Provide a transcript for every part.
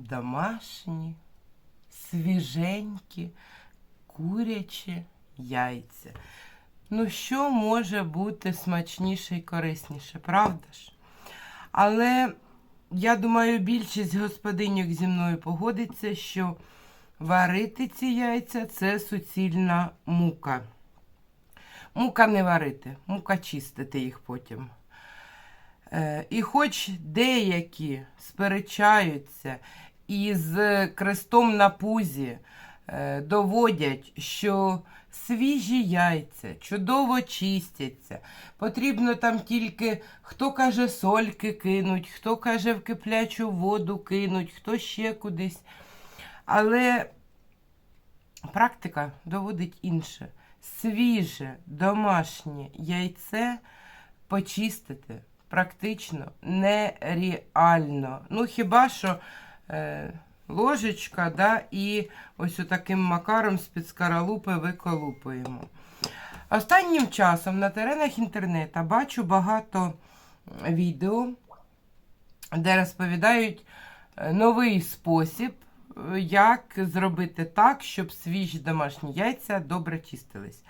домашні, свіженькі, курячі яйця. Ну, що може бути смачніше і корисніше, правда ж? Але я думаю, більшість господиньок зі мною погодиться, що варити ці яйця це суцільна мука. Мука не варити, мука чистити їх потім. Е, І хоч деякі сперечаються і з крестом на пузі е, доводять, що свіжі яйця чудово чистяться, потрібно там тільки хто каже сольки кинуть, хто каже в киплячу воду кинуть, хто ще кудись. Але практика доводить інше. Свіже домашнє яйце почистити практично нереально. Ну, хіба що ложечка, да, і ось таким макаром з-під скаралупи виколупуємо. Останнім часом на теренах інтернету бачу багато відео, де розповідають е, новий спосіб, е, як зробити так, щоб свіжі домашні яйця добре чистились.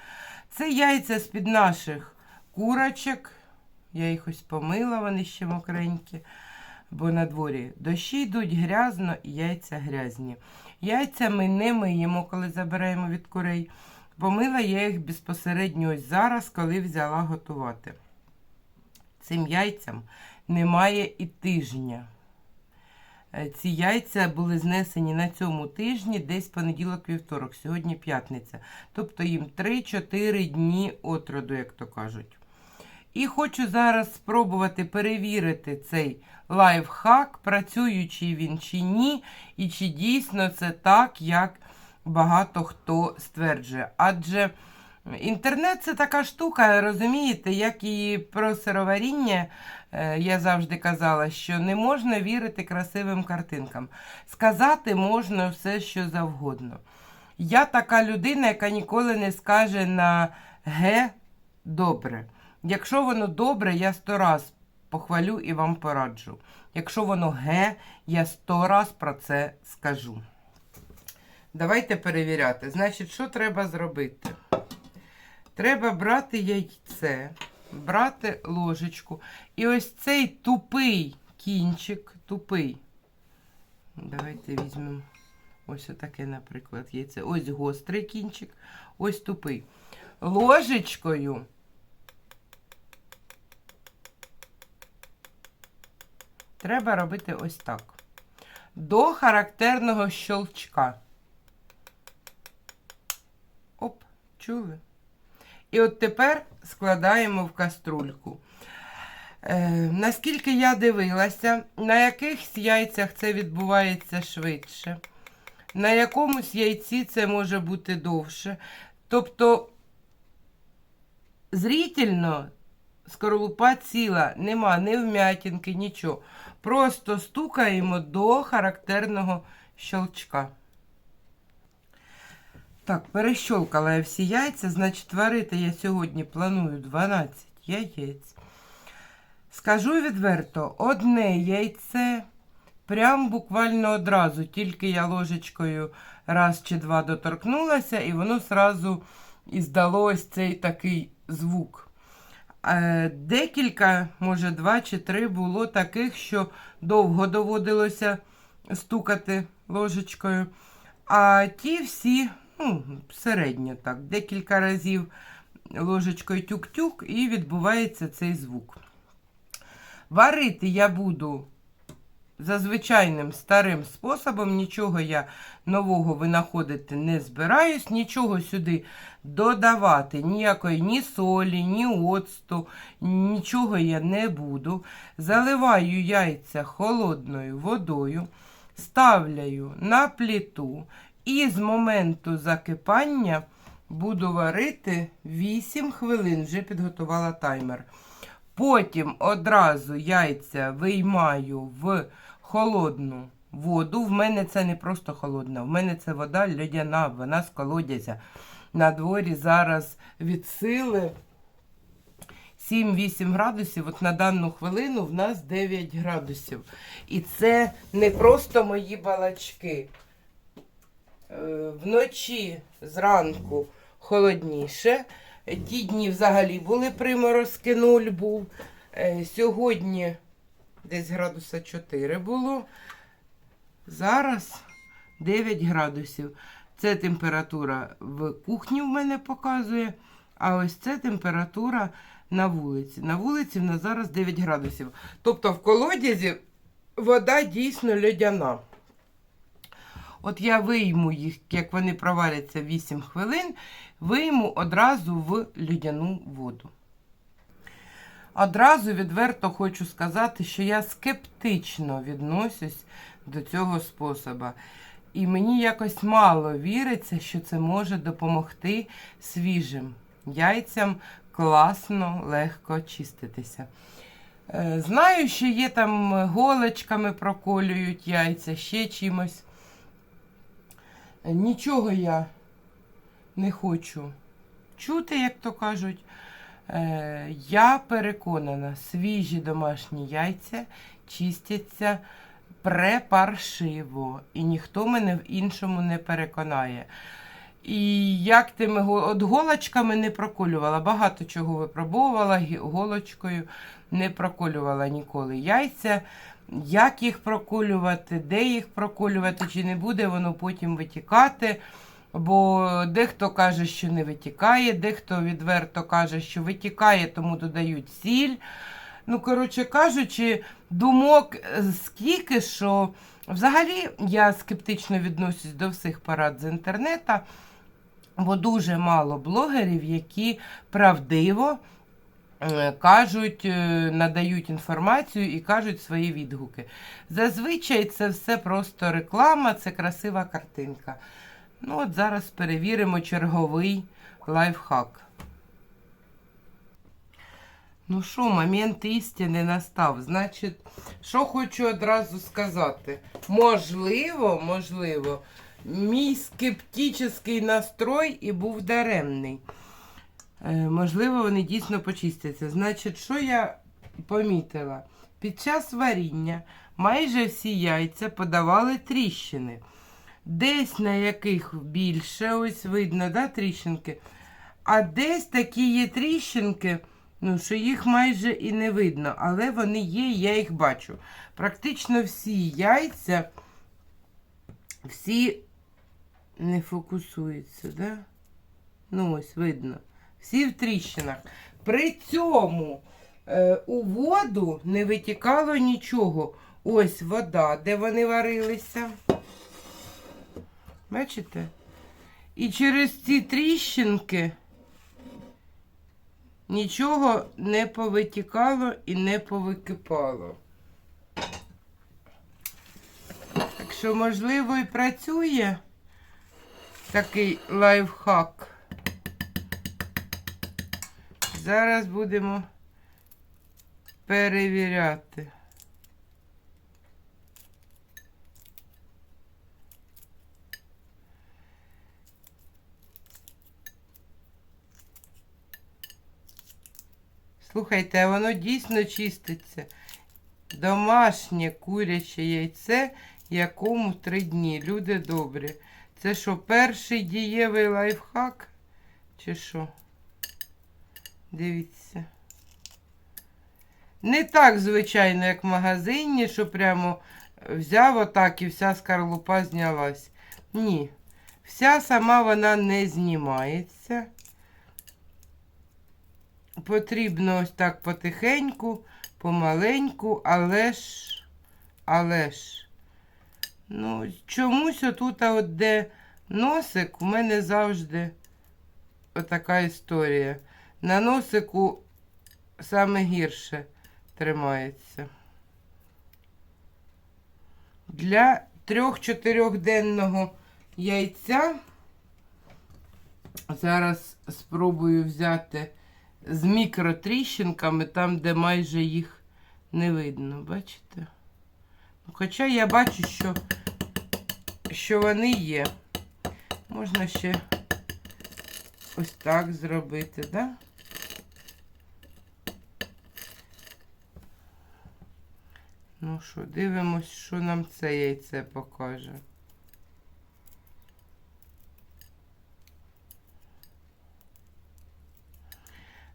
Це яйця з-під наших курочок. Я їх ось помила, вони ще мокренькі, бо на дворі дощі йдуть грязно і яйця грязні. Яйця ми не миємо, коли забираємо від курей. Помила я їх безпосередньо ось зараз, коли взяла готувати. Цим яйцям немає і тижня. Е, Ці яйця були знесені на цьому тижні, десь понеділок вівторок, сьогодні п'ятниця. Тобто їм 3-4 дні отроду, як то кажуть. І хочу зараз спробувати перевірити цей лайфхак, працюючий він чи ні, і чи дійсно це так, як багато хто стверджує. Адже інтернет це така штука, розумієте, як і про сироваріння, е, я завжди казала, що не можна вірити красивим картинкам. Сказати можна все, що завгодно. Я така людина, яка ніколи не скаже на ге добре. Якщо воно добре, я сто раз похвалю і вам пораджу. Якщо воно ге, я сто раз про це скажу. Давайте перевіряти. Значить, що треба зробити? Треба брати яйце, брати ложечку. І ось цей тупий кінчик, тупий. Давайте візьмемо ось отаке, наприклад, яйце. Ось гострий кінчик, ось тупий. Ложечкою. Треба робити ось так. До характерного щелчка. Оп, чули? І от тепер складаємо в каструльку. Е, наскільки я дивилася, на якихось яйцях це відбувається швидше, на якомусь яйці це може бути довше. Тобто, зрительно скорлупа ціла, нема ні вмятинки, нічого. Просто стукаємо до характерного щелчка. Так, перещолкала я всі яйця, значить, варити я сьогодні планую 12 яєць. Скажу відверто, одне яйце прям буквально одразу, тільки я ложечкою раз чи два доторкнулася, і воно сразу і здало ось цей такий звук. Е, Декілька, може, два чи три було таких, що довго доводилося стукати ложечкою. А ті всі, ну, середньо так, декілька разів ложечкою тюк-тюк, і відбувається цей звук. Варити я буду за звичайним старим способом, нічого я нового винаходити не збираюсь, нічого сюди додавати, ніякої ні солі, ні оцту, нічого я не буду. Заливаю яйця холодною водою, ставляю на плиту і з моменту закипання буду варити 8 хвилин, вже підготувала таймер. Потім одразу яйця виймаю в холодну воду. В мене це не просто холодна, в мене це вода льодяна, вона з колодязя. На дворі зараз від сили 7-8 градусів. От на дану хвилину в нас 9 градусів. І це не просто мої балачки. Е, Вночі зранку холодніше. Ті дні взагалі були приморозки, нуль був. Е, Сьогодні десь градуса 4 було. Зараз 9 градусів. Це температура в кухні в мене показує. А ось це температура на вулиці. На вулиці в нас зараз 9 градусів. Тобто в колодязі вода дійсно льодяна. От я вийму їх, як вони проваряться 8 хвилин, вийму одразу в льодяну воду. Одразу відверто хочу сказати, що я скептично відносюсь до цього способу. І мені якось мало віриться, що це може допомогти свіжим яйцям класно, легко чиститися. Е, Знаю, що є там голочками проколюють яйця, ще чимось. Нічого я не хочу чути, як то кажуть. Е, Я переконана, свіжі домашні яйця чистяться препаршиво, і ніхто мене в іншому не переконає. І як го- от голочками не проколювала, багато чого випробовувала голочкою, не проколювала ніколи яйця. Як їх проколювати, де їх проколювати, чи не буде воно потім витікати. Бо дехто каже, що не витікає, дехто відверто каже, що витікає, тому додають сіль. Ну, коротше кажучи, думок е, скільки, що взагалі я скептично відносюсь до всіх парад з інтернету, бо дуже мало блогерів, які правдиво е, кажуть, е, надають інформацію і кажуть свої відгуки. Зазвичай це все просто реклама, це красива картинка. Ну, от зараз перевіримо черговий лайфхак. Ну що, момент істини настав. Значить, що хочу одразу сказати. Можливо, можливо, мій скептичний настрой і був даремний. Е, можливо, вони дійсно почистяться. Значить, що я помітила? Під час варіння майже всі яйця подавали тріщини. Десь на яких більше, ось видно, да, тріщинки. А десь такі є тріщинки, ну, що їх майже і не видно, але вони є, я їх бачу. Практично всі яйця, всі не фокусуються, да? Ну, ось видно. Всі в тріщинах. При цьому е, у воду не витікало нічого. Ось вода, де вони варилися. Бачите? І через ці тріщинки нічого не повитікало і не повикипало. Так що, можливо, і працює такий лайфхак. Зараз будемо перевіряти. Слухайте, воно дійсно чиститься. Домашнє куряче яйце, якому три дні. Люди добрі. Це що, перший дієвий лайфхак? Чи що? Дивіться. Не так, звичайно, як в магазині, що прямо взяв отак і вся скорлупа знялась. Ні. Вся сама вона не знімається. Потрібно ось так потихеньку, помаленьку, але ж, але ж. Ну, чомусь отут, от де носик, у мене завжди отака історія. На носику саме гірше тримається. Для трьох-чотирьохденного яйця зараз спробую взяти з мікротріщинками, там, де майже їх не видно, бачите? Ну, хоча я бачу, що, що вони є. Можна ще ось так зробити, так? Да? Ну що, дивимось, що нам це яйце покаже.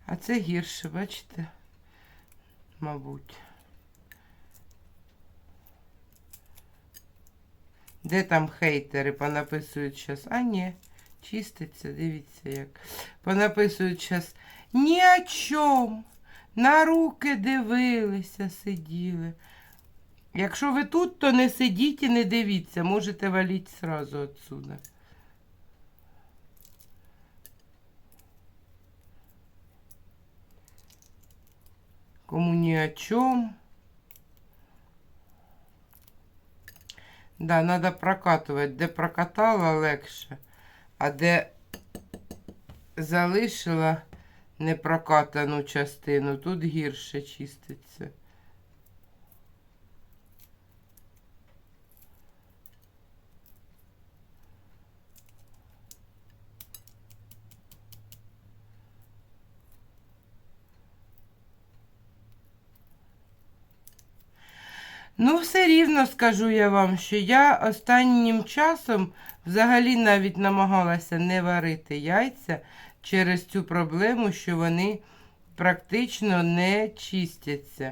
А це гірше, бачите? Мабуть. Де там хейтери понаписують зараз? А ні, чиститься, дивіться як. Понаписують зараз ні о чому. На руки дивилися, сиділи. Якщо ви тут, то не сидіть і не дивіться, можете валіть сразу отсюда. Кому ни о чем. Да, треба прокатувати. Де прокатала легше, а де залишила непрокатану частину, тут гірше чиститься. Ну, все рівно скажу я вам, що я останнім часом взагалі навіть намагалася не варити яйця через цю проблему, що вони практично не чистяться.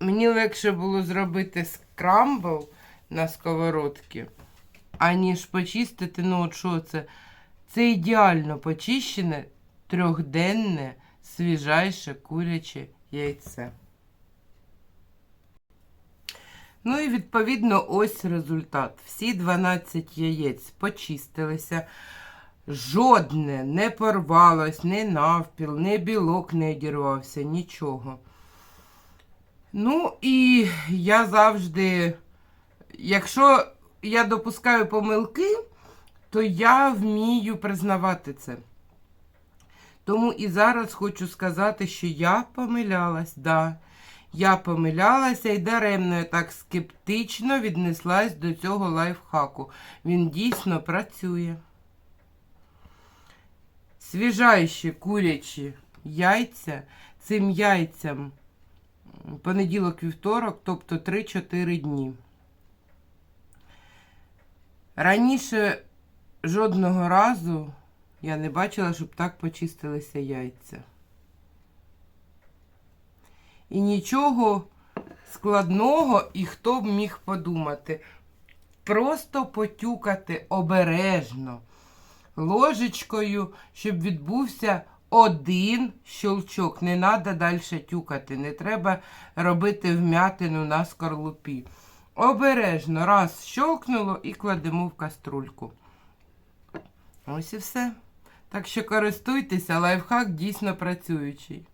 Мені легше було зробити скрамбл на сковородці, аніж почистити, ну от що це? Це ідеально почищене трьохденне, свіжайше куряче яйце. Ну і відповідно ось результат. Всі 12 яєць почистилися. Жодне не порвалось, не навпіл, не білок не одірвався, нічого. Ну, і я завжди, якщо я допускаю помилки, то я вмію признавати це. Тому і зараз хочу сказати, що я помилялась, да. Я помилялася і даремно так скептично віднеслась до цього лайфхаку. Він дійсно працює. Свіжайші курячі яйця цим яйцям понеділок-вівторок, тобто 3-4 дні. Раніше жодного разу я не бачила, щоб так почистилися яйця. І нічого складного, і хто б міг подумати. Просто потюкати обережно ложечкою, щоб відбувся один щелчок. Не треба далі тюкати, не треба робити вмятину на скорлупі. Обережно, раз щелкнуло і кладемо в каструльку. Ось і все. Так що користуйтеся, лайфхак дійсно працюючий.